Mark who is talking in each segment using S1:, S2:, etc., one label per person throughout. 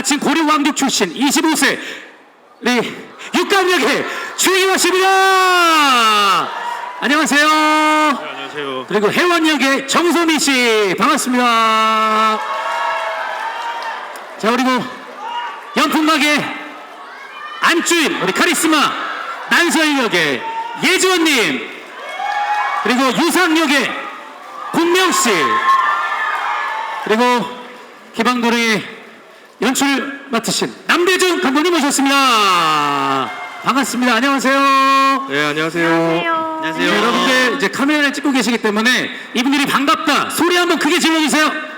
S1: 사친 고려 왕족 출신 25세 우리 육감역의 주희화 씨입니다. 안녕하세요.
S2: 안녕하세요.
S1: 그리고 해원역의 정소미 씨 반갑습니다. 자 그리고 연풍막의 안주인 우리 카리스마 난서인역의 예지원님 그리고 유상역의 공명 씨 그리고 기방도령의 연출 맡으신 남대중 감독님 모셨습니다. 반갑습니다. 안녕하세요.
S2: 네, 안녕하세요.
S1: 네, 여러분들 이제 카메라를 찍고 계시기 때문에 이분들이 반갑다 소리 한번 크게 질러주세요.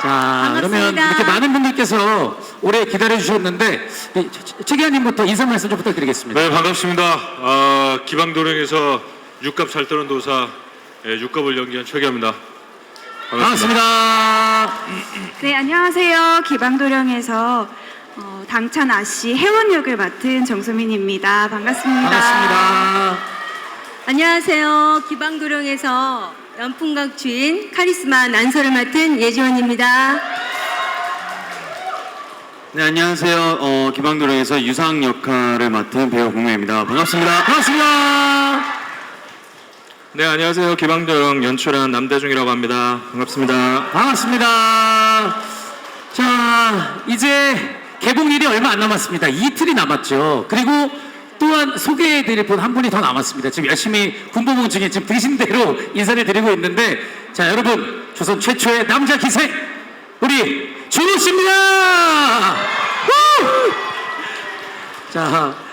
S1: 자 그러면 이렇게 많은 분들께서 오래 기다려 주셨는데 최기환님부터 인사 말씀 좀 부탁드리겠습니다.
S2: 네, 반갑습니다. 아, 기방도령에서 육갑 잘 떠는 도사 예, 육갑을 연기한 최기입니다. 반갑습니다.
S1: 반갑습니다.
S3: 네, 안녕하세요. 기방도령에서 어, 당찬 아씨 해원역을 맡은 정소민입니다. 반갑습니다.
S1: 반갑습니다.
S4: 안녕하세요. 기방도령에서 연풍각 주인 카리스마 난서를 맡은 예지원입니다.
S5: 네 안녕하세요. 어, 기방도령에서 유상 역할을 맡은 배우 공명입니다. 반갑습니다.
S1: 반갑습니다.
S2: 네, 안녕하세요. 기방도령 연출한 남대중이라고 합니다. 반갑습니다.
S1: 반갑습니다. 자, 이제 개봉일이 얼마 안 남았습니다. 이틀이 남았죠. 그리고 또한 소개해드릴 분 한 분이 더 남았습니다. 지금 열심히 군복무 중에 지금 드신 대로 인사를 드리고 있는데, 자, 여러분, 조선 최초의 남자 기생, 우리 준호 씨입니다! 후! 자,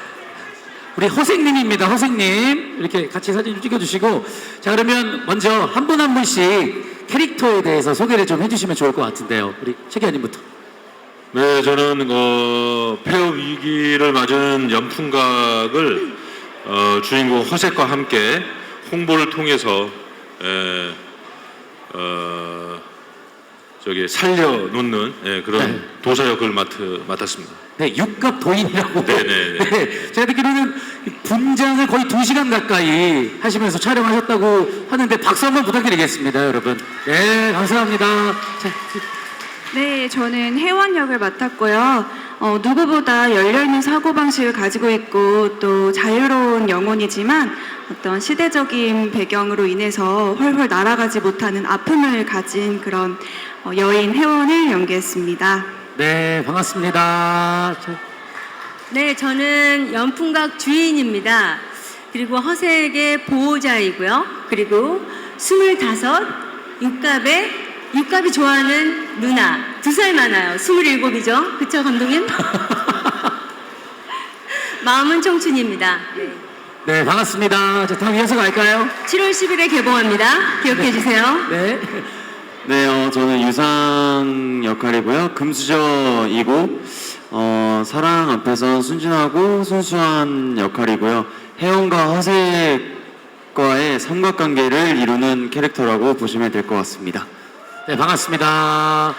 S1: 우리 허생님입니다. 허생님. 이렇게 같이 사진 좀 찍어주시고. 자, 그러면 먼저 한 분 한 분씩 캐릭터에 대해서 소개를 좀 해주시면 좋을 것 같은데요. 우리 최기환님부터.
S2: 네, 저는 어, 폐업 위기를 맞은 연풍각을 어, 주인공 허색과 함께 홍보를 통해서 에, 어, 저기 살려놓는 예, 그런
S1: 네.
S2: 도사 역을 맡, 맡았습니다.
S1: 네, 육갑 도인이라고.
S2: 네네네.
S1: 네, 제가 듣기로는 분장을 거의 두 시간 가까이 하시면서 촬영하셨다고 하는데 박수 한번 부탁드리겠습니다, 여러분. 네, 감사합니다. 자,
S3: 네, 저는 해원역을 맡았고요. 어, 누구보다 열려있는 사고방식을 가지고 있고 또 자유로운 영혼이지만 어떤 시대적인 배경으로 인해서 훨훨 날아가지 못하는 아픔을 가진 그런 어, 여인 해원을 연기했습니다.
S1: 네, 반갑습니다. 자,
S4: 네, 저는 연풍각 주인입니다. 그리고 허색의 보호자이고요. 그리고 스물다섯 육갑의 육갑이 좋아하는 누나 두 살 많아요. 스물일곱이죠. 그쵸 감독님? 마음은 청춘입니다. 네.
S1: 네, 반갑습니다. 자, 다음 이어서 갈까요?
S4: 7월 10일에 개봉합니다. 기억해 주세요.
S1: 네.
S5: 네, 어, 저는 유상 역할이고요. 금수저이고 어, 사랑 앞에선 순진하고 순수한 역할이고요. 혜원과 허색과의 삼각관계를 이루는 캐릭터라고 보시면 될 것 같습니다.
S1: 네, 반갑습니다.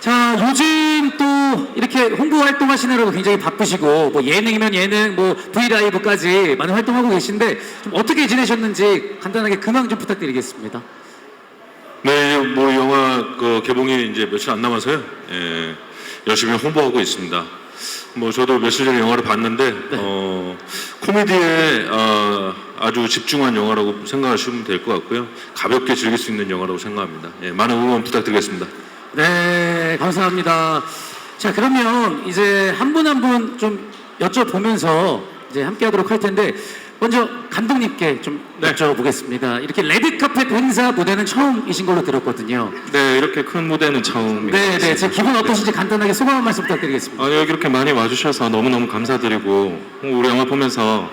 S1: 자, 요즘 또 이렇게 홍보 활동하시느라고 굉장히 바쁘시고, 뭐 예능이면 예능, 뭐 브이라이브까지 많은 활동하고 계신데, 좀 어떻게 지내셨는지 간단하게 근황 좀 부탁드리겠습니다.
S2: 네, 뭐 영화 그 개봉이 이제 며칠 안 남아서요. 예, 열심히 홍보하고 있습니다. 뭐 저도 며칠 전에 영화를 봤는데 어, 코미디에 어, 아주 집중한 영화라고 생각하시면 될 것 같고요. 가볍게 즐길 수 있는 영화라고 생각합니다. 예, 많은 응원 부탁드리겠습니다.
S1: 네, 감사합니다. 자, 그러면 이제 한 분 한 분 좀 여쭤보면서 이제 함께 하도록 할 텐데, 먼저 감독님께 좀
S2: 네.
S1: 여쭤보겠습니다. 이렇게 레드카펫 행사 무대는 처음이신 걸로 들었거든요.
S2: 네, 이렇게 큰 무대는 처음입니다.
S1: 네, 네. 제 기분 어떠신지 간단하게 소감 한 말씀 부탁드리겠습니다.
S2: 아, 여기 이렇게 많이 와주셔서 너무너무 감사드리고 우리 영화 보면서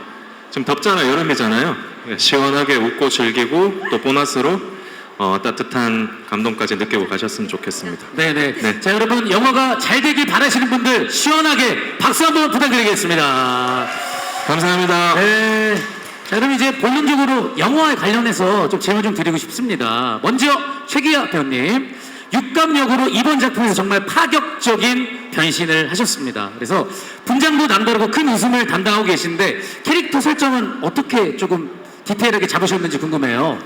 S2: 지금 덥잖아요 여름이잖아요 예, 시원하게 웃고 즐기고 또 보너스로 어, 따뜻한 감동까지 느끼고 가셨으면 좋겠습니다
S1: 네네.
S2: 네.
S1: 자, 여러분, 영화가 잘 되길 바라시는 분들, 시원하게 박수 한번 부탁드리겠습니다.
S2: 감사합니다
S1: 네. 자, 그럼 이제 본론적으로 영화에 관련해서 좀 질문 좀 드리고 싶습니다. 먼저, 최기아 배우님. 육감 역으로 이번 작품에서 정말 파격적인 변신을 하셨습니다. 그래서 분장도 남다르고 큰 웃음을 담당하고 계신데 캐릭터 설정은 어떻게 조금 디테일하게 잡으셨는지 궁금해요.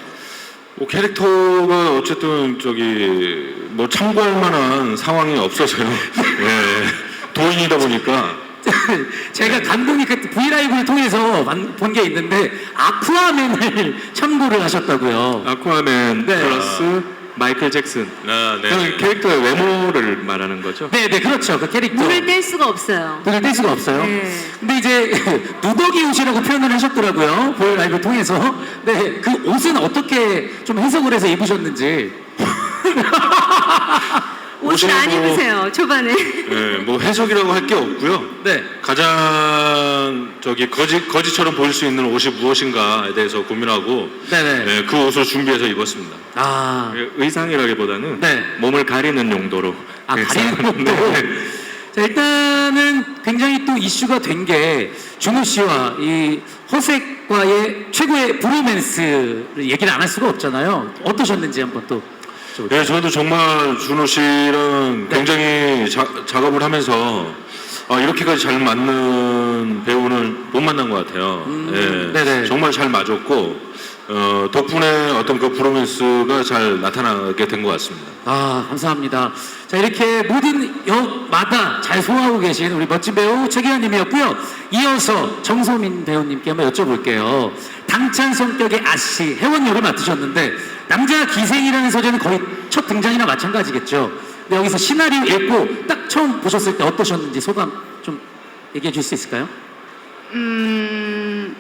S2: 뭐 캐릭터가 어쨌든 저기 뭐 참고할 만한 상황이 없어서요. 예. 도인이다 보니까
S1: 제가 감독이 그 브이라이브를 통해서 본 게 있는데 아쿠아맨을 참고를 하셨다고요.
S5: 아쿠아맨
S1: 네.
S5: 플러스 마이클 잭슨.
S2: 아, 네.
S5: 그 캐릭터의 외모를 말하는 거죠?
S1: 네, 네, 그렇죠. 그 캐릭터.
S4: 물을 뗄 수가 없어요.
S1: 눈을 뗄 수가 없어요.
S4: 네.
S1: 근데 이제 누더기 옷이라고 표현을 하셨더라고요. 보이 라이브 통해서. 네, 그 옷은 어떻게 좀 해석을 해서 입으셨는지.
S4: 옷을 안
S2: 뭐-
S4: 입으세요, 초반에.
S2: 예, 뭐 해석이라고 할 게 없고요.
S1: 네.
S2: 가장 저기 거지 거지처럼 보일 수 있는 옷이 무엇인가에 대해서 고민하고
S1: 네네.
S2: 예, 그 옷을 준비해서 입었습니다.
S1: 아,
S5: 의상이라기보다는
S1: 네.
S5: 몸을 가리는 용도로.
S1: 아. 가리는 것도.
S5: 네.
S1: 자, 일단은 굉장히 또 이슈가 된 게 준호 씨와 이 허색과의 최고의 브로맨스를 얘기를 안 할 수가 없잖아요. 어떠셨는지 한번 또. 좀-
S2: 예, 저도 정말 준호 씨랑
S1: 네.
S2: 굉장히 자- 작업을 하면서 아, 이렇게까지 잘 맞는 배우는 못 만난 것 같아요. 예,
S1: 음, 네네.
S2: 정말 잘 맞았고 어, 덕분에 어떤 그 브로맨스가 잘 나타나게 된 것 같습니다.
S1: 아, 감사합니다. 자, 이렇게 모든 역마다 잘 소화하고 계신 우리 멋진 배우 최기환님이었고요. 이어서 정소민 배우님께 한번 여쭤볼게요. 당찬 성격의 아씨, 해원 역을 맡으셨는데, 남자 기생이라는 소재는 거의 첫 등장이나 마찬가지겠죠. 근데 여기서 시나리오 읽고 딱 처음 보셨을 때 어떠셨는지 소감 좀 얘기해 줄 수 있을까요?
S3: 음,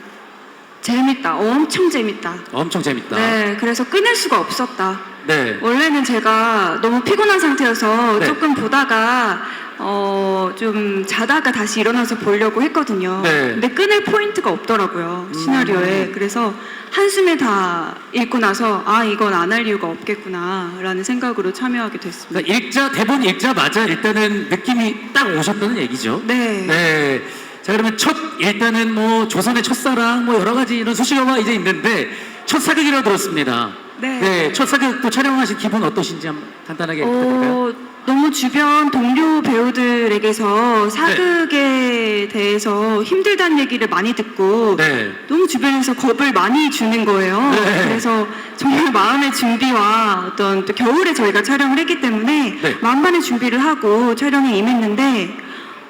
S3: 재밌다. 엄청 재밌다.
S1: 엄청 재밌다.
S3: 네, 그래서 끊을 수가 없었다.
S1: 네.
S3: 원래는 제가 너무 피곤한 상태여서
S1: 네.
S3: 조금 보다가 어, 좀 자다가 다시 일어나서 보려고 했거든요.
S1: 네.
S3: 근데 끊을 포인트가 없더라고요. 시나리오에.
S1: 음.
S3: 그래서 한숨에 다 읽고 나서 아, 이건 안 할 이유가 없겠구나라는 생각으로 참여하게 됐습니다.
S1: 그러니까 읽자, 대본 읽자마자 일단은 느낌이 딱 오셨다는 얘기죠.
S3: 네.
S1: 네. 자 그러면 첫 일단은 뭐 조선의 첫사랑 뭐 여러 가지 이런 소식어가 이제 있는데 첫 사극이라고 들었습니다.
S3: 네.
S1: 첫 사극 또 촬영하신 기분 어떠신지 한번 간단하게 부탁드릴까요?
S3: 어, 너무 주변 동료 배우들에게서 사극에 대해서 힘들다는 얘기를 많이 듣고
S1: 네.
S3: 너무 주변에서 겁을 많이 주는 거예요.
S1: 네.
S3: 그래서 정말 마음의 준비와 어떤 또 겨울에 저희가 촬영을 했기 때문에
S1: 네.
S3: 만반의 준비를 하고 촬영에 임했는데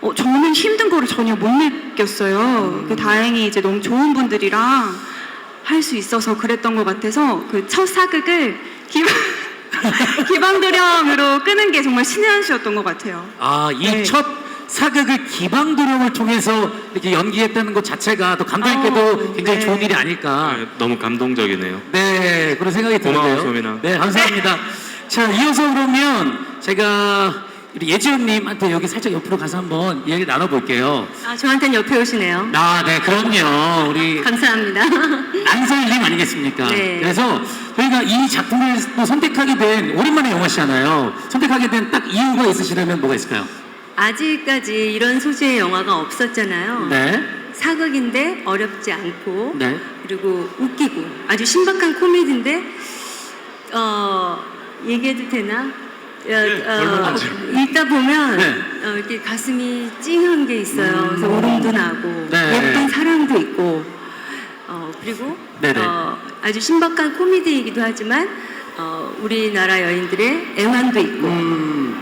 S3: 어, 저는 힘든 거를 전혀 못 느꼈어요.
S1: 음.
S3: 그 다행히 이제 너무 좋은 분들이랑 할 수 있어서 그랬던 것 같아서 그 첫 사극을 기방, 기방도령으로 끄는 게 정말 신의 한 수였던 것 같아요.
S1: 아, 이
S3: 네.
S1: 첫 사극을 기방도령을 통해서 이렇게 연기했다는 것 자체가 또 감독님께도
S3: 어,
S1: 굉장히
S3: 네.
S1: 좋은 일이 아닐까.
S5: 네, 너무 감동적이네요.
S1: 네, 그런 생각이
S5: 고마워요,
S1: 드는데요.
S5: 소민아.
S1: 네, 감사합니다. 자, 이어서 그러면 제가 우리 예지원님한테 여기 살짝 옆으로 가서 한번 이야기 나눠볼게요.
S4: 아, 저한테는 옆에 오시네요.
S1: 아, 네, 그럼요. 우리
S4: 감사합니다.
S1: 안설님 아니겠습니까?
S4: 네.
S1: 그래서 저희가 이 작품을 또 선택하게 된 오랜만에 영화시잖아요. 선택하게 된 딱 이유가 있으시다면 뭐가 있을까요?
S4: 아직까지 이런 소재의 영화가 없었잖아요.
S1: 네,
S4: 사극인데 어렵지 않고
S1: 네,
S4: 그리고 웃기고 아주 신박한 코미디인데 어 얘기해도 되나? 어, 어, 읽다 보면
S1: 네.
S4: 어, 이렇게 가슴이 찡한 게 있어요. 그래서 울음도 나고
S1: 네.
S4: 예쁜 사랑도 있고 어, 그리고
S1: 네네.
S4: 어, 아주 신박한 코미디이기도 하지만 어, 우리나라 여인들의 애환도 있고
S1: 음,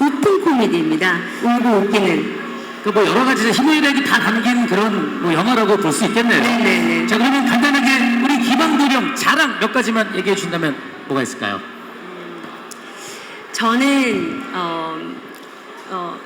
S4: 웃픈 코미디입니다. 울고 웃기는.
S1: 그뭐 여러 가지 희노애락이 다 담긴 그런 뭐 영화라고 볼 수 있겠네요.
S4: 네네네.
S1: 자, 그러면 간단하게 우리 기방도령 자랑 몇 가지만 얘기해 주신다면 뭐가 있을까요?
S4: 저는 어, 어,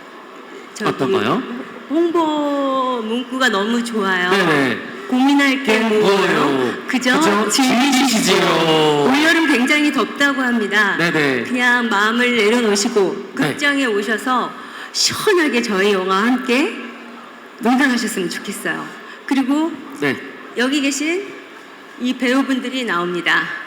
S4: 저기
S1: 어떤 거요?
S4: 홍보 문구가 너무 좋아요.
S1: 네네.
S4: 고민할 게
S1: 뭐예요?
S4: 그죠?
S1: 그죠?
S4: 즐기시지요. 올여름 굉장히 덥다고 합니다.
S1: 네네.
S4: 그냥 마음을 내려놓으시고
S1: 네.
S4: 극장에 오셔서 시원하게 저희 영화와 함께 농장하셨으면 좋겠어요. 그리고
S1: 네,
S4: 여기 계신 이 배우분들이 나옵니다.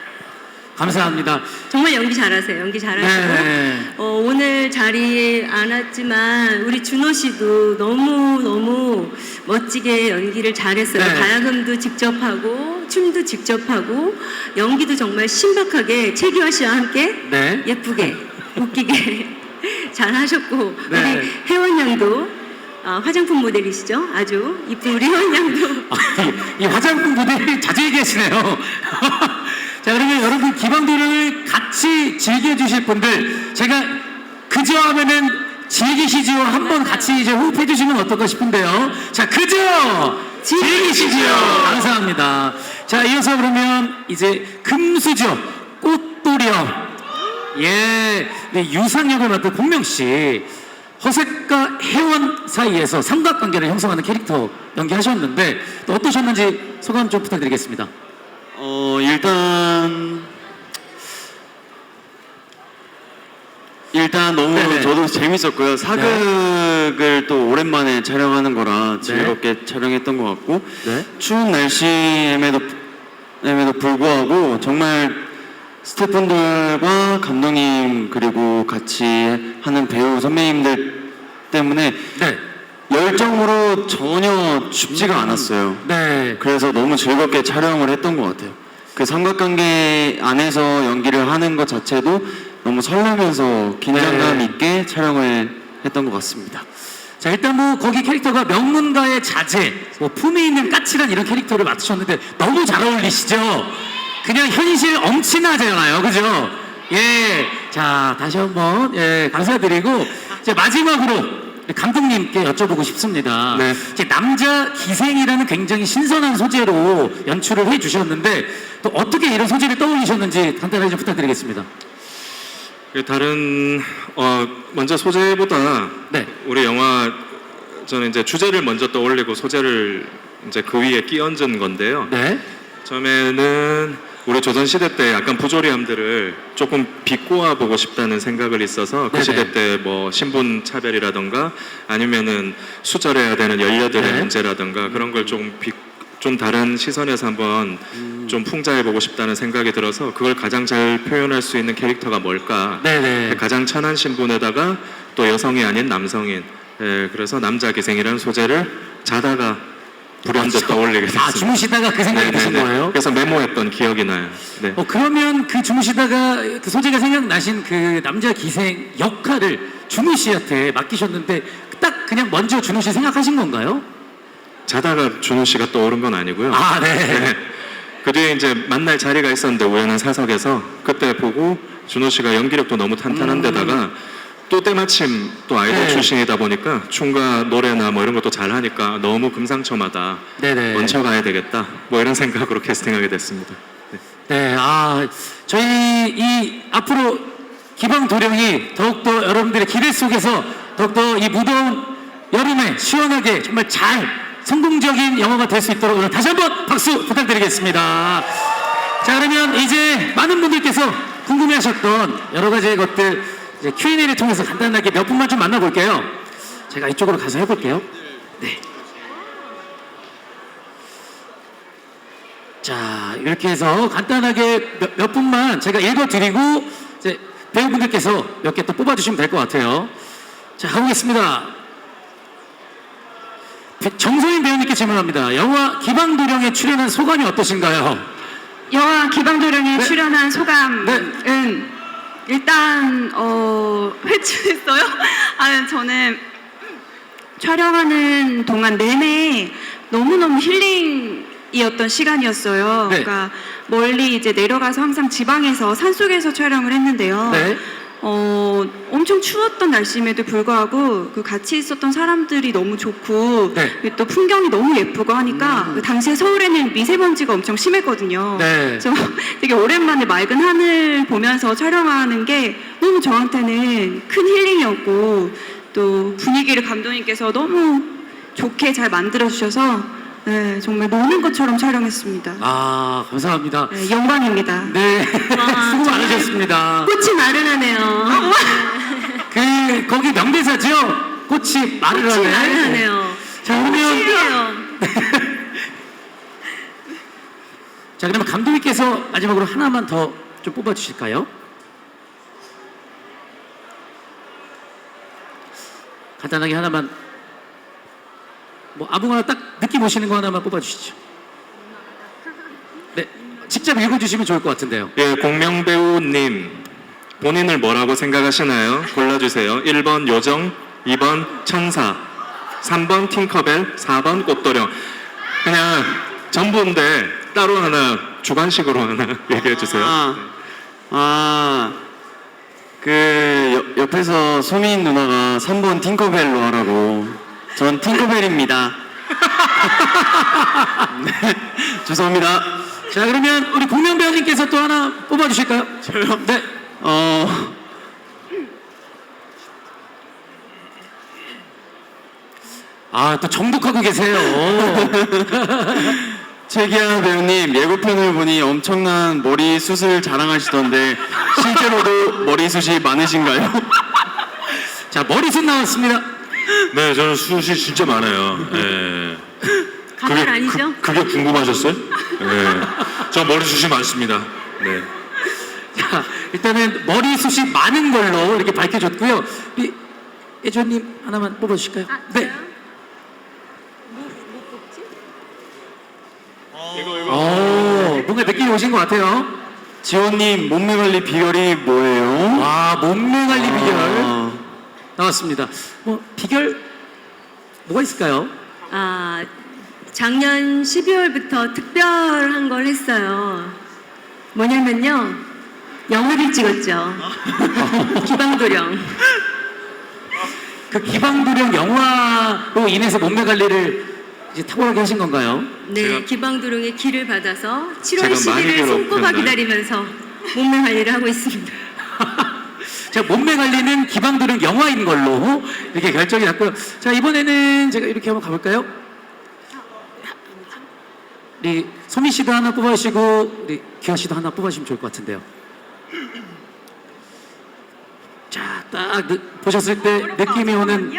S1: 감사합니다.
S4: 정말 연기 잘하세요. 연기 잘하시고
S1: 네.
S4: 어, 오늘 자리에 안 왔지만 우리 준호 씨도 너무 너무 멋지게 연기를 잘했어요.
S1: 네.
S4: 가야금도 직접 하고 춤도 직접 하고 연기도 정말 신박하게 최기화 씨와 함께
S1: 네.
S4: 예쁘게 웃기게 잘 하셨고
S1: 네.
S4: 우리 혜원 양도 어, 화장품 모델이시죠? 아주 이쁜 우리 혜원 양도
S1: 아, 이, 이 화장품 모델 자주 얘기하시네요. 자, 그러면 여러분 기방도령을 같이 즐겨주실 분들 제가 그저 하면은 즐기시지요 한번 같이 이제 호흡해 주시면 어떨까 싶은데요. 자 그저 즐기시지요. 감사합니다. 자 이어서 그러면 이제 금수저 꽃도령 예 네, 유상역을 맡은 공명 씨 허색과 혜원 사이에서 삼각관계를 형성하는 캐릭터 연기하셨는데 또 어떠셨는지 소감 좀 부탁드리겠습니다.
S5: 어 일단 일단 너무
S1: 네네.
S5: 저도 재밌었고요. 사극을 또 오랜만에 촬영하는 거라 즐겁게 촬영했던 것 같고
S1: 네.
S5: 추운 날씨임에도 에도 불구하고 정말 스태프분들과 감독님 그리고 같이 하는 배우 선배님들 때문에
S1: 네.
S5: 열정으로 전혀 춥지가 않았어요.
S1: 네.
S5: 그래서 너무 즐겁게 촬영을 했던 것 같아요. 그 삼각관계 안에서 연기를 하는 것 자체도 너무 설레면서 긴장감
S1: 네.
S5: 있게 촬영을 했던 것 같습니다.
S1: 자 일단 뭐 거기 캐릭터가 명문가의 자제, 뭐 품위 있는 까칠한 이런 캐릭터를 맡으셨는데 너무 잘 어울리시죠? 그냥 현실 엄친하잖아요, 그죠? 예, 자 다시 한번 예 감사드리고 이제 마지막으로 감독님께 여쭤보고 싶습니다.
S5: 네.
S1: 이제 남자 기생이라는 굉장히 신선한 소재로 연출을 해 주셨는데 또 어떻게 이런 소재를 떠올리셨는지 간단하게 좀 부탁드리겠습니다.
S6: 그 다른 어 먼저 소재보다
S1: 네.
S6: 우리 영화 저는 이제 주제를 먼저 떠올리고 소재를 이제 그 위에 끼얹은 건데요.
S1: 네.
S6: 처음에는 우리 조선 시대 때 약간 부조리함들을 조금 비꼬아 보고 싶다는 생각을 있어서 그
S1: 네네.
S6: 시대 때 뭐 신분 차별이라던가 아니면은 수절해야 되는 연려들의
S1: 네.
S6: 문제라던가 그런 걸좀 비, 좀 다른 시선에서 한번
S1: 음.
S6: 좀 풍자해 보고 싶다는 생각이 들어서 그걸 가장 잘 표현할 수 있는 캐릭터가 뭘까?
S1: 네네.
S6: 가장 천한 신분에다가 또 여성이 아닌 남성인 예, 그래서 남자 기생이라는 소재를 자다가 불현듯 떠올리게 됐습니다.
S1: 아 주무시다가 그 생각이 드신
S6: 네네네.
S1: 거예요?
S6: 그래서 메모했던 기억이 나요. 네.
S1: 어, 그러면 그 주무시다가 그 소재가 생각나신 그 남자 기생 역할을 준호 씨한테 맡기셨는데 딱 그냥 먼저 준호 씨 생각하신 건가요?
S6: 자다가 준호 씨가 떠오른 건 아니고요.
S1: 아, 네.
S6: 네. 그 뒤에 이제 만날 자리가 있었는데 우연한 사석에서 그때 보고 준호 씨가 연기력도 너무 탄탄한데다가 또 때마침 또 아이돌
S1: 음. 네.
S6: 출신이다 보니까 춤과 노래나 뭐 이런 것도 잘 하니까 너무 금상첨화다.
S1: 네네.
S6: 얹혀가야 되겠다. 뭐 이런 생각으로 캐스팅하게 됐습니다. 네.
S1: 네, 아, 저희 이 앞으로 기방 도령이 더욱더 여러분들의 기대 속에서 더욱더 이 무더운 여름에 시원하게 정말 잘 성공적인 영화가 될 수 있도록 오늘 다시 한번 박수 부탁드리겠습니다. 자, 그러면 이제 많은 분들께서 궁금해하셨던 여러 가지 것들 이제 Q&A를 통해서 간단하게 몇 분만 좀 만나볼게요. 제가 이쪽으로 가서 해볼게요. 네. 자 이렇게 해서 간단하게 몇, 몇 분만 제가 읽어드리고 이제 배우분들께서 몇 개 또 뽑아주시면 될 것 같아요. 자 가보겠습니다. 배- 정소인 배우님께 질문합니다. 영화 기방도령에 출연한 소감이 어떠신가요?
S3: 영화 기방도령에
S1: 네.
S3: 출연한 소감은 일단 어 회춘했어요. 아 저는 촬영하는 동안 내내 너무 너무 힐링이었던 시간이었어요.
S1: 네.
S3: 그러니까 멀리 이제 내려가서 항상 지방에서 산 속에서 촬영을 했는데요.
S1: 네.
S3: 어, 엄청 추웠던 날씨임에도 불구하고 그 같이 있었던 사람들이 너무 좋고
S1: 네.
S3: 또 풍경이 너무 예쁘고 하니까 그 당시에 서울에는 미세먼지가 엄청 심했거든요.
S1: 네.
S3: 되게 오랜만에 맑은 하늘 보면서 촬영하는 게 너무 저한테는 큰 힐링이었고 또 분위기를 감독님께서 너무 좋게 잘 만들어 주셔서 네, 정말 노는 것처럼 촬영했습니다.
S1: 아 감사합니다.
S3: 네, 영광입니다.
S1: 네
S4: 와,
S1: 수고. 많으셨습니다.
S4: 꽃이 나른하네요.
S1: 그 거기 명대사죠? 꽃이
S4: 꽃이
S1: 하네.
S4: 나른하네요.
S1: 자 그러면. 자 그러면 감독님께서 마지막으로 하나만 더 좀 뽑아주실까요? 간단하게 하나만 뭐 아무거나 딱 느낌 오시는 거 하나만 뽑아주시죠. 네, 직접 읽어주시면 좋을 것 같은데요.
S6: 예, 공명 배우님 본인을 뭐라고 생각하시나요? 골라주세요. 1번 요정, 2번 천사, 3번 팅커벨, 4번 꽃도령. 그냥 전부인데 따로 하나 주관식으로 하나 얘기해 주세요.
S5: 아, 아, 그 옆, 옆에서 소민 누나가 3번 팅커벨로 하라고. 전 팅커벨입니다. 네, 죄송합니다.
S1: 자 그러면 우리 공명 배우님께서 또 하나 뽑아주실까요? 저요? 네.
S5: 어,
S1: 아또 정독하고 계세요.
S5: 최기아 배우님 예고편을 보니 엄청난 머리 숱을 자랑하시던데 실제로도 머리숱이 많으신가요?
S1: 자 머리숱 나왔습니다.
S2: 네, 저는 숱이 진짜 많아요. 예.
S4: 가발 아니죠?
S2: 그, 게 궁금하셨어요? 네. 저 머리숱이 많습니다. 네.
S1: 자 일단은 머리숱이 많은 걸로 이렇게 밝혀줬고요. 우리 예조님 하나만 뽑아주실까요?
S4: 아,
S1: 네.
S4: 저요? 뭐, 뭐 뽑지?
S1: 오 뭔가 느낌이 오신 것 같아요.
S5: 지원님 몸매 관리 비결이 뭐예요?
S1: 와 몸매 관리 비결
S5: 아,
S1: 나왔습니다. 뭐 비결 뭐가 있을까요?
S4: 아, 작년 12월부터 특별한 걸 했어요. 뭐냐면요. 영화를 찍었죠. 기방도령.
S1: 그 기방도령 영화로 인해서 몸매 관리를 이제 탁월하게 하신 건가요?
S4: 네,
S6: 제가-
S4: 기방도령의 기를 받아서 7월
S6: 제가 많이
S4: 11일 손꼽아
S6: 괴롭혔나요?
S4: 기다리면서 몸매 관리를 하고 있습니다.
S1: 자 몸매 관리는 기방도령 영화인 걸로 이렇게 결정이 났고요. 자 이번에는 제가 이렇게 한번 가볼까요? 우리 소민 씨도 하나 뽑아주시고 우리 기아 씨도 하나 뽑아주시면 좋을 것 같은데요. 자딱 보셨을 때 느낌이 오는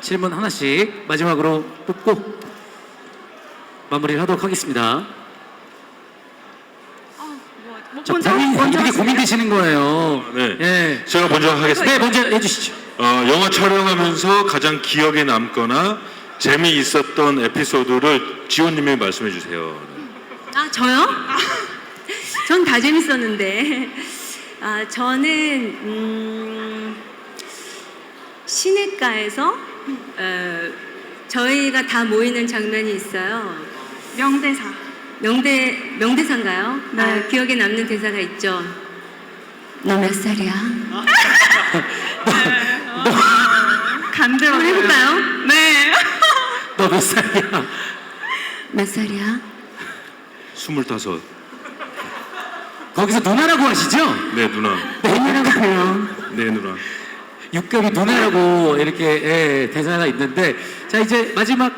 S1: 질문 하나씩 마지막으로 뽑고 마무리를 하도록 하겠습니다. 자, 이렇게
S3: 하실래요?
S1: 고민되시는 거예요.
S2: 네.
S1: 예.
S2: 제가 먼저 하겠습니다.
S1: 네, 먼저 해주시죠.
S2: 어, 영화 촬영하면서 가장 기억에 남거나 재미있었던 에피소드를 지원님이 말씀해 주세요.
S4: 아, 저요? 전 다 재밌었는데. 아, 저는, 음, 시내가에서, 어, 저희가 다 모이는 장면이 있어요.
S3: 명대사.
S4: 명대, 명대사인가요?
S3: 네.
S4: 아, 기억에 남는 대사가 있죠. 너 몇 살이야?
S3: 간대로
S4: 한번 해볼까요?
S3: 네.
S1: 너 몇 살이야?
S4: 몇 살이야?
S2: 스물다섯.
S1: 거기서 누나라고 하시죠?
S2: 네, 누나.
S1: 누나라고 불러.
S2: 네, 누나.
S1: 육갑이 누나라고 이렇게 예, 대사가 있는데 자 이제 마지막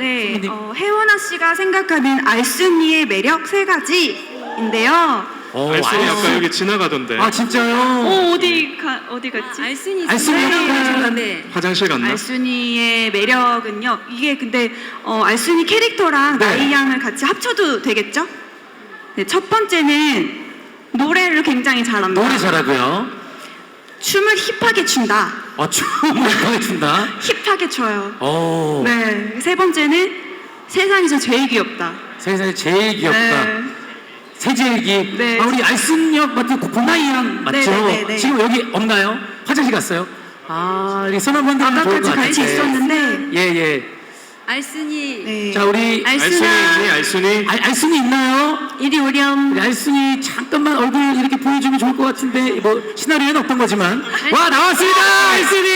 S3: 네. 어, 혜원아 씨가 생각하는 알순이의 매력 세 가지인데요.
S1: 어,
S6: 알순이
S1: 알순.
S6: 아까 여기 지나가던데
S1: 아 진짜요?
S3: 어, 어디 가, 어디 갔지?
S4: 알순이
S1: 알순이 약간-
S4: 네.
S6: 화장실 갔나?
S3: 알순이의 매력은요. 이게 근데 어, 알순이 캐릭터랑
S1: 네.
S3: 나이 양을 같이 합쳐도 되겠죠? 네, 첫 번째는 노래를 굉장히 잘합니다.
S1: 노래 잘하고요.
S3: 춤을 힙하게 춘다.
S1: 어 춤을 보여준다.
S3: 힙하게 춰요.
S1: 오
S3: 네, 세 번째는 세상에서 제일 귀엽다.
S1: 세상에 제일 귀엽다.
S3: 네.
S1: 세제일기.
S3: 네.
S1: 아, 우리 알순역 맡은 고나이양 맞죠?
S3: 네, 네, 네, 네.
S1: 지금 여기 없나요? 화장실 갔어요? 아, 들면 좋을 것
S3: 아까까지 같이
S1: 같은데.
S3: 있었는데
S1: 예 예.
S4: 알순이
S3: 네.
S1: 자 우리
S6: 알순이
S4: 알순아
S6: 있니? 알순이?
S1: 알, 알순이 있나요?
S4: 이리 오렴.
S1: 우리 알순이 잠깐만 얼굴 이렇게 보여주면 좋을 것 같은데 뭐 시나리오는 없던 거지만 와 나왔습니다 알순이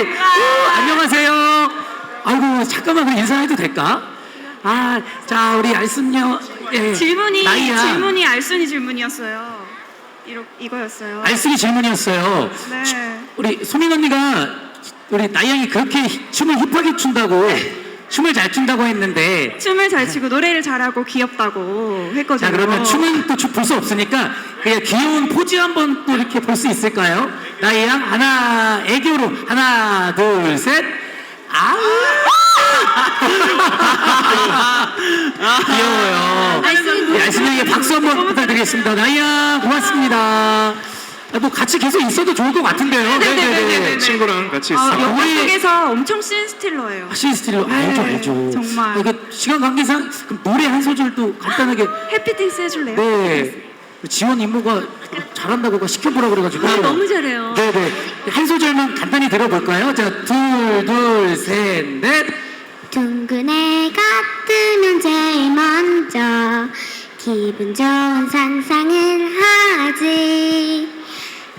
S1: 우, 안녕하세요 아이고 잠깐만 그 인사해도 될까 아 자 우리 알순녀 예,
S3: 질문이
S1: 나이야
S3: 질문이 알순이 질문이었어요. 이러, 이거였어요.
S1: 알순이 질문이었어요
S3: 네.
S1: 우리 소민 언니가 우리 나이양이 그렇게 히- 춤을 힙하게 춘다고 춤을 잘 춘다고 했는데
S3: 춤을 잘 추고 노래를 잘하고 귀엽다고 했거든요.
S1: 자 그러면 춤은 또 볼 수 없으니까 그냥 귀여운 포즈 한번 또 이렇게 볼 수 있을까요? 나이양 하나 애교로 하나 둘 셋. 아 귀여워요. 네, 알순이에게 박수 한번 부탁드리겠습니다. 나이양 고맙습니다. 아, 뭐 같이 계속 있어도 좋을 것 같은데요. 네네네.
S6: 친구랑 같이 있어.
S3: 아, 영화
S1: 우리-
S3: 속에서 엄청 씬 스틸러예요.
S1: 하신 스틸로
S3: 네,
S1: 알죠 알죠.
S3: 정말.
S1: 아, 그 시간 관계상 그럼 노래 한 소절도 간단하게
S3: 해피띵스 해줄래요?
S1: 네. 지원 임무가 잘한다고 시켜보라 그래가지고.
S4: 아, 너무 잘해요.
S1: 네네. 한 소절만 간단히 들어볼까요? 자, 둘, 둘, 셋, 넷.
S7: 둥근 애가 뜨면 제일 먼저 기분 좋은 상상을 하지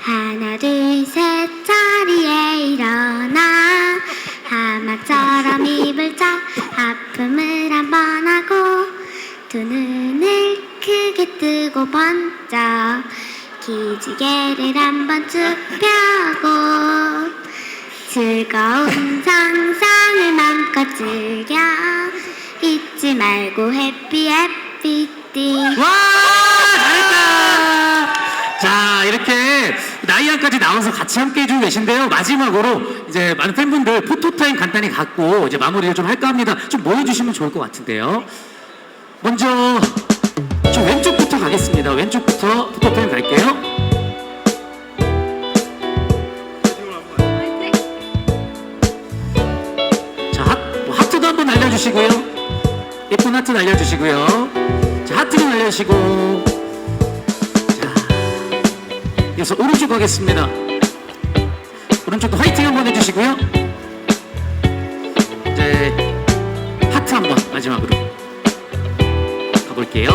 S7: 하나 둘셋 자리에 일어나. 하마처럼 입을 쫙 하품을 한번 하고 두 눈을 크게 뜨고 번쩍 기지개를 한번 쭉 펴고 즐거운 상상을 맘껏 즐겨 잊지 말고 해피 해피 띠.
S1: 와 잘했다 자 이렇게 나이안까지 나와서 같이 함께 해주고 계신데요. 마지막으로 이제 많은 팬분들 포토타임 간단히 갖고 이제 마무리를 좀 할까 합니다. 좀 모여주시면 좋을 것 같은데요. 먼저 저 왼쪽부터 가겠습니다. 왼쪽부터 포토타임 갈게요. 자 하, 뭐 하트도 한번 날려주시고요. 예쁜 하트 날려주시고요. 자 하트도 날려주시고. 자 이어서 오른쪽 가겠습니다. 오른쪽도 화이팅 한번 해주시고요. 이제 하트 한번 마지막으로 가볼게요.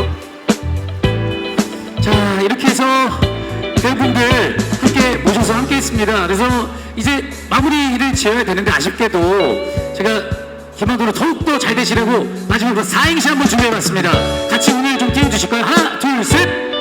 S1: 자 이렇게 해서 배우분들 함께 모셔서 함께 했습니다. 그래서 이제 마무리를 지어야 되는데 아쉽게도 제가 기만도로 더욱더 잘 되시려고 마지막으로 사행시 한번 준비해봤습니다. 같이 운을 좀 띄워주실까요? 하나 둘 셋